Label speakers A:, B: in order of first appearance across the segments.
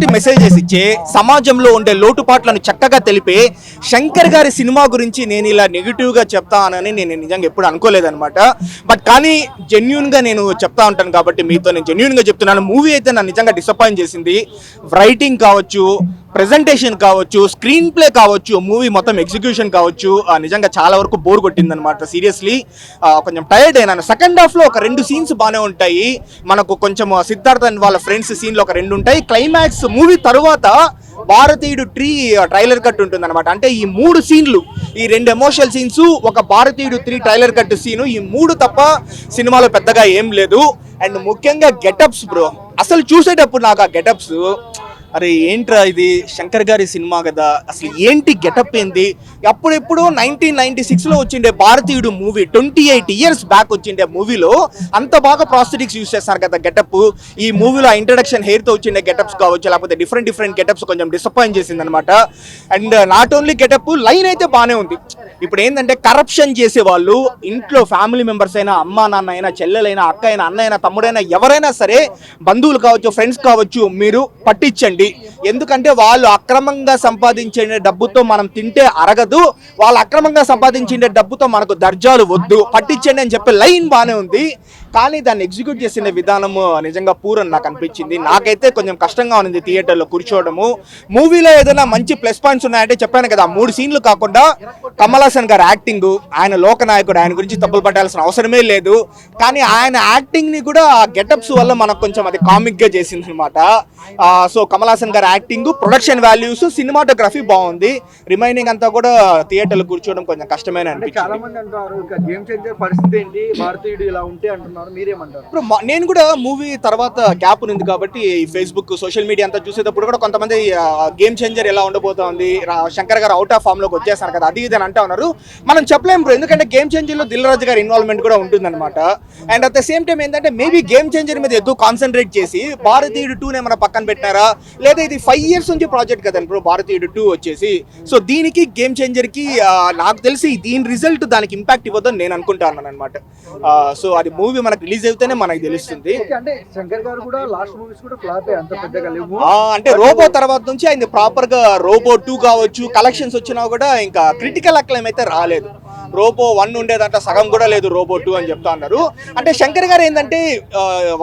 A: చక్కటి మెసేజెస్ ఇచ్చే సమాజంలో ఉండే లోటుపాట్లను చక్కగా తెలిపే శంకర్ గారి సినిమా గురించి నేను ఇలా నెగిటివ్గా చెప్తానని నేను నిజంగా ఎప్పుడు అనుకోలేదనమాట బట్ కానీ జెన్యున్గా నేను చెప్తా ఉంటాను కాబట్టి మీతో నేను జెన్యున్గా చెప్తున్నాను. మూవీ అయితే నన్ను నిజంగా డిసప్పాయింట్ చేసింది. రైటింగ్ కావచ్చు ప్రెజెంటేషన్ కావచ్చు స్క్రీన్ ప్లే కావచ్చు మూవీ మొత్తం ఎగ్జిక్యూషన్ కావచ్చు ఆ, నిజంగా చాలా వరకు బోర్ కొట్టింది అనమాట సీరియస్లీ కొంచెం టైర్డ్ అయినాను. సెకండ్ హాఫ్లో ఒక రెండు సీన్స్ బాగానే ఉంటాయి. మనకు కొంచెం సిద్ధార్థ్ అండ్ వాళ్ళ ఫ్రెండ్స్ సీన్లో ఒక రెండు ఉంటాయి. క్లైమాక్స్ మూవీ తర్వాత భారతీయుడు ట్రీ ట్రైలర్ కట్ ఉంటుంది అనమాట అంటే ఈ మూడు సీన్లు ఈ రెండు ఎమోషనల్ సీన్స్ ఒక భారతీయుడు త్రీ ట్రైలర్ కట్ సీను ఈ మూడు తప్ప సినిమాలో పెద్దగా ఏం లేదు. అండ్ ముఖ్యంగా గెటప్స్ బ్రో అసలు చూసేటప్పుడు నాకు ఆ గెటప్స్ అరే ఏంట్రా ఇది? శంకర్ గారి సినిమా కదా. అసలు ఏంటి గెటప్ ఏంది? అప్పుడెప్పుడు నైన్టీన్ నైన్టీ సిక్స్లో వచ్చిండే Bharateeyudu movie twenty eight years back వచ్చిండే మూవీలో అంత బాగా ప్రాస్థెటిక్స్ యూస్ చేస్తారు కదా గెటప్. ఈ మూవీలో ఇంట్రడక్షన్ హెయిర్తో వచ్చిండే గెటప్స్ కావచ్చు లేకపోతే డిఫరెంట్ డిఫరెంట్ గెటప్స్ కొంచెం డిసప్పాయింట్ చేసింది అనమాట and not only getup line అయితే బాగానే ఉంది. ఇప్పుడు ఏంటంటే కరప్షన్ చేసే వాళ్ళు ఇంట్లో ఫ్యామిలీ మెంబర్స్ అయినా అమ్మా నాన్న అయినా చెల్లెలైనా అక్క అయినా అన్న అయినా తమ్ముడైనా ఎవరైనా సరే బంధువులు కావచ్చు ఫ్రెండ్స్ కావచ్చు మీరు పట్టించండి. ఎందుకంటే వాళ్ళు అక్రమంగా సంపాదించిన డబ్బుతో మనం తింటే అరగదు వాళ్ళు అక్రమంగా సంపాదించిన డబ్బుతో మనకు దర్జాలు వద్దు. పట్టించండి అని చెప్పే లైన్ బాగానే ఉంది. కానీ దాన్ని ఎగ్జిక్యూట్ చేసిన విధానము నిజంగా పూరని నాకు అనిపించింది. నాకైతే కొంచెం కష్టంగా ఉంది థియేటర్లో కూర్చోవడము. మూవీలో ఏదైనా మంచి ప్లస్ పాయింట్స్ ఉన్నాయంటే చెప్పాను కదా మూడు సీన్లు కాకుండా కమల్ హాసన్ గారి యాక్టింగ్ ఆయన లోకనాయకుడు ఆయన గురించి తప్పులు పట్టాల్సిన అవసరమే లేదు. కానీ ఆయన యాక్టింగ్ని కూడా ఆ గెటప్స్ వల్ల మనకు కొంచెం అది కామిక్గా చేసింది అనమాట సో కమల్ హాసన్ గారి యాక్టింగ్ ప్రొడక్షన్ వాల్యూస్ సినిమాటోగ్రఫీ బాగుంది. రిమైనింగ్ అంతా కూడా థియేటర్లో కూర్చోవడం కొంచెం కష్టమైన ఇప్పుడు నేను కూడా మూవీ తర్వాత గ్యాప్ ఉంది కాబట్టి ఫేస్బుక్ సోషల్ మీడియా అంతా చూసేటప్పుడు కూడా కొంతమంది గేమ్ చేంజర్ ఎలా ఉండబోతోంది శంకర్ గారు అవుట్ ఆఫ్ ఫామ్లోకి వచ్చేసారు కదా అది ఇది అని అంటా ఉన్నారు. మనం చెప్పలేము బ్రో ఎందుకంటే గేమ్ చేంజర్లో దిల్ రాజు గారి ఇన్వాల్వ్మెంట్ కూడా ఉంటుందన్నమాట. And at the same time ఏంటంటే మేబీ గేమ్ చేంజర్ మీద ఎక్కువ కాన్సన్ట్రేట్ చేసి భారతీయుడు టూ మన పక్కన పెట్టినారా? లేదా ఇది ఫైవ్ ఇయర్స్ నుంచి ప్రాజెక్ట్ కదండి బ్రో భారతీయుడు టూ వచ్చేసి. సో దీనికి గేమ్ చేంజర్కి ఆ, నాకు తెలిసి దీని రిజల్ట్ దానికి ఇంపాక్ట్ ఇవ్వదని నేను అనుకుంటాను అనమాట సో అది మూవీ మనకు రిలీజ్ అయితేనే మనకు తెలుస్తుంది.
B: ఓకే అంటే శంకర్ గారు కూడా లాస్ట్ మూవీస్ కూడా ఫ్లాప్ అంత పెద్దగా లేవు.
A: ఆ, అంటే రోబో తర్వాత నుంచి ఆయన ప్రాపర్గా రోబో టూ కావచ్చు కలెక్షన్స్ వచ్చినా కూడా ఇంకా క్రిటికల్ అక్లైమ్ అయితే రాలేదు. రోబో వన్ ఉండేదంట సగం కూడా లేదు రోబో టూ అని చెప్తా ఉన్నారు అంటే శంకర్ గారు ఏంటంటే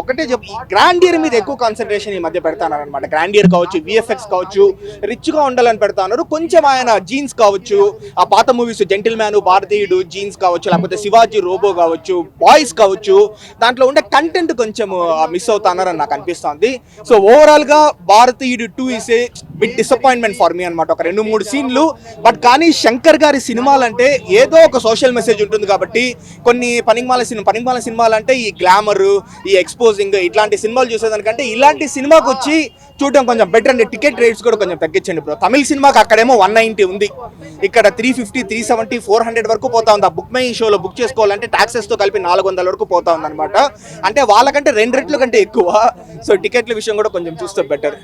A: ఒకటే చెప్ గ్రాండ్ ఇయర్ మీద ఎక్కువ కాన్సన్ట్రేషన్ ఈ మధ్య పెడతాను అనమాట గ్రాండ్ ఇయర్ కావచ్చు విఎఫ్ఎక్స్ కావచ్చు రిచ్గా ఉండాలని పెడతా ఉన్నారు కొంచెం ఆయన జీన్స్ కావచ్చు ఆ పాత movies Gentleman Bharateeyudu Jeans కావచ్చు లేకపోతే శివాజీ రోబో కావచ్చు బాయ్స్ కావచ్చు దాంట్లో ఉండే కంటెంట్ కొంచెం మిస్ అవుతున్నారని నాకు అనిపిస్తుంది. సో ఓవరాల్గా Bharateeyudu two is a bit disappointment for me అనమాట ఒక రెండు మూడు సీన్లు. బట్ కానీ శంకర్ గారి సినిమాలంటే ఏదో ఒక సోషల్ మెసేజ్ ఉంటుంది కాబట్టి కొన్ని పనికిమాల సినిమా పనికిమాల సినిమాలు అంటే ఈ గ్లామర్ ఈ ఎక్స్పోజింగ్ ఇట్లాంటి సినిమాలు చూసేదానికంటే ఇలాంటి సినిమాకి వచ్చి చూడడం కొంచెం బెటర్ అండి. టికెట్ రేట్స్ కూడా కొంచెం తగ్గించండి బ్రో తమిళ సినిమాకి అక్కడేమో వన్ నైంటీ ఉంది. ఇక్కడ three fifty three seventy four hundred వరకు పోతా ఉంది. ఆ బుక్ మై షోలో బుక్ చేసుకోవాలంటే ట్యాక్సెస్తో కలిపి నాలుగు వందల వరకు పోతా ఉంది అనమాట అంటే వాళ్ళకంటే రెండు రెట్లు కంటే ఎక్కువ. సో టికెట్ల విషయం కూడా కొంచెం చూస్తే బెటర్